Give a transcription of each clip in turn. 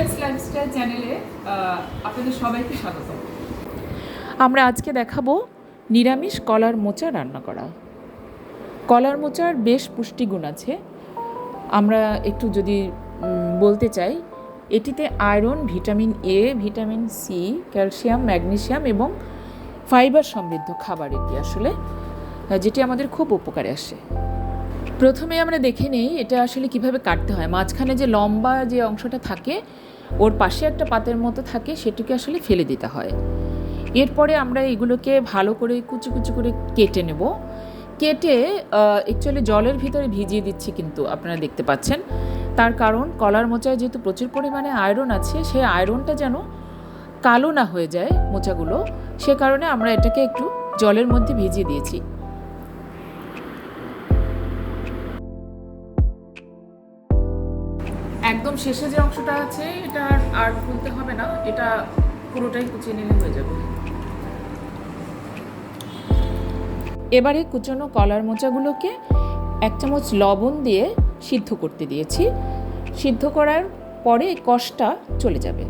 Lifestyle চ্যানেলে আপনাদের সবাইকে স্বাগত। আমরা আজকে দেখাবো নিরামিষ কলার মোচা রান্না করা। কলার মোচার বেশ পুষ্টিগুণ আছে। আমরা একটু যদি বলতে চাই, এটিতে iron, vitamin A vitamin C calcium magnesium এবং ফাইবার সমৃদ্ধ খাবার এটি আসলে, যেটি আমাদের খুব উপকারে আসে। প্রথমে আমরা দেখে নেই এটা আসলে কীভাবে কাটতে হয়। মাঝখানে যে লম্বা যে অংশটা থাকে, ওর পাশে একটা পাতের মতো থাকে, সেটিকে আসলে ফেলে দিতে হয়। এরপরে আমরা এগুলোকে ভালো করে কুচি কুচি করে কেটে নেব। কেটে অ্যাকচুয়ালি জলের ভিতরে ভিজিয়ে দিচ্ছি কিন্তু আপনারা দেখতে পাচ্ছেন। তার কারণ কলার মোচায় যেহেতু প্রচুর পরিমাণে আয়রন আছে সেই আয়রনটা যেন কালো না হয়ে যায় মোচাগুলো, সে কারণে আমরা এটাকে একটু জলের মধ্যে ভিজিয়ে দিয়েছি। একদম শেষে যে অংশটা আছে, এটা আর- খুলতে হবে না। এটা পুরোটাই কুচিয়ে নিলে হয়ে যাবে। এবারে কুচনো কলার মোচাগুলোকে এক চামচ লবণ দিয়ে সিদ্ধ করতে দিয়েছি। সিদ্ধ করার পরে কষটা চলে যাবে।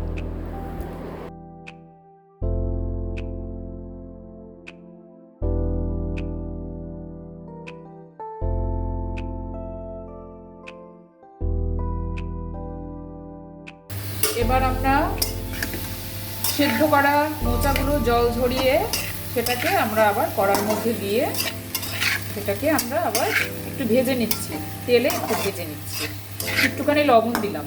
এবার আমরা সেদ্ধ করা মোচাগুলো জল ঝরিয়ে সেটাকে আমরা আবার কড়ার মধ্যে দিয়ে সেটাকে আমরা আবার একটু ভেজে নিচ্ছি। তেলে একটু ভেজে নিচ্ছি। একটুখানি লবণ দিলাম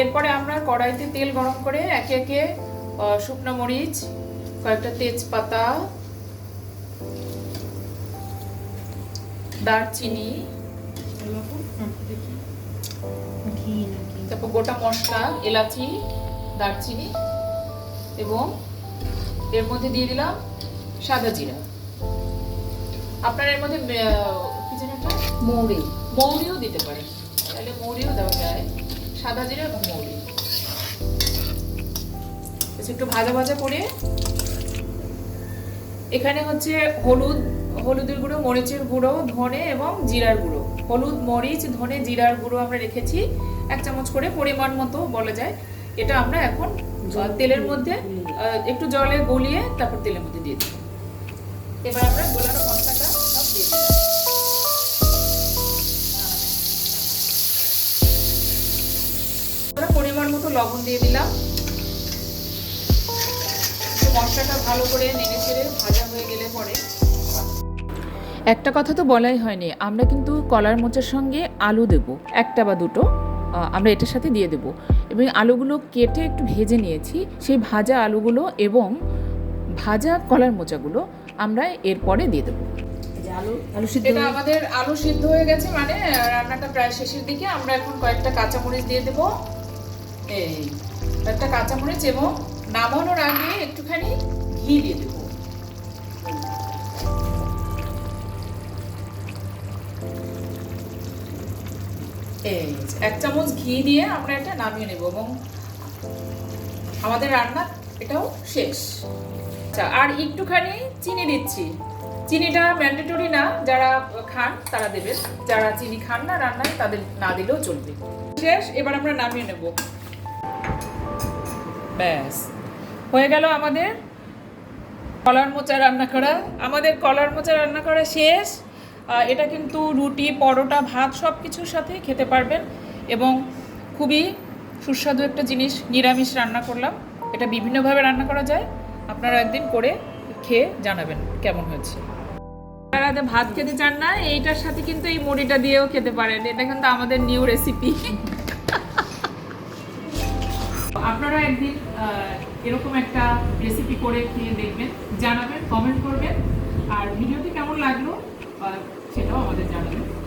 এরপরে আমরা কড়াইতে তেল গরম করে একে একে শুকনো মরিচ, কয়েকটা তেজপাতা দারচিনি। তারপর গোটা মশলা এলাচি দারচিনি এবং এর মধ্যে দিয়ে দিলাম সাদা জিরা। আপনার এর মধ্যে কি যেন এটা মৌরি। মৌরিও দিতে পারেন। তাহলে মৌরিও দেওয়া যায়। সাদা জিরা এবং মৌরি। একটু ভাজা ভাজা করে এখানে হচ্ছে হলুদ হলুদের গুঁড়ো, মরিচের গুঁড়ো, ধনে এবং জিরার গুঁড়ো। হলুদ, মরিচ, ধনে, জিরার গুঁড়ো আমরা রেখেছি। এক চামচ করে পরিমাণ মতো বলা যায়। এটা আমরা এখন তেলের মধ্যে একটু জলে গলিয়ে তারপর তেলের মধ্যে দিয়ে দিই। এবার আমরা গোলানো মশলাটা সব দিয়ে পরিমাণ মতো লবণ দিয়ে দিলাম। মশলাটা ভালো করে নেড়ে চেড়ে ভাজা হয়ে গেলে পরে একটা কথা তো বলাই হয়নি আমরা কিন্তু কলার মোচার সঙ্গে আলু দেব একটা বা দুটো আমরা এটার সাথে দিয়ে দেব। এবং আলুগুলো কেটে একটু ভেজে নিয়েছি সেই ভাজা আলুগুলো এবং ভাজা কলার মোচাগুলো আমরা এরপরে দিয়ে দেবো। আলু আলু এটা আমাদের আলু সিদ্ধ হয়ে গেছে মানে রান্নাটা প্রায় শেষের দিকে আমরা এখন কয়েকটা কাঁচামরিচ দিয়ে দেবো। এই কয়েকটা কাঁচামরিচ এবং নামানোর আগে একটুখানি ঘি দিয়ে দেবো। এই এক চামচ ঘি দিয়ে আমরা এটা নামিয়ে নেব এবং আমাদের রান্না এটাও শেষ। আচ্ছা আর একটুখানি চিনি দিচ্ছি। চিনিটা ম্যান্ডেটরি না, যারা খান তারা দেবেন। যারা চিনি খান না রান্নায়, তাদের না দিলেও চলবে। শেষ, এবার আমরা নামিয়ে নেব। ব্যাস। হয়ে গেল আমাদের কলার মোচা রান্না করা। আমাদের কলার মোচা রান্না করা শেষ। এটা কিন্তু রুটি, পরোটা, ভাত সব কিছুর সাথে খেতে পারবেন এবং খুবই সুস্বাদু একটা জিনিস, নিরামিষ রান্না করলাম। এটা বিভিন্নভাবে রান্না করা যায়। আপনারা একদিন করে খেয়ে জানাবেন কেমন হয়েছে। যারা ভাত খেতে চান না, এইটার সাথে কিন্তু এই মুড়িটা দিয়েও খেতে পারেন। এটা কিন্তু আমাদের নিউ রেসিপি। আপনারা একদিন এরকম একটা রেসিপি করে খেয়ে দেখবেন, জানাবেন, কমেন্ট করবেন। আর ভিডিওটি কেমন লাগল আহ, সেটাও আমাদের জানাবেন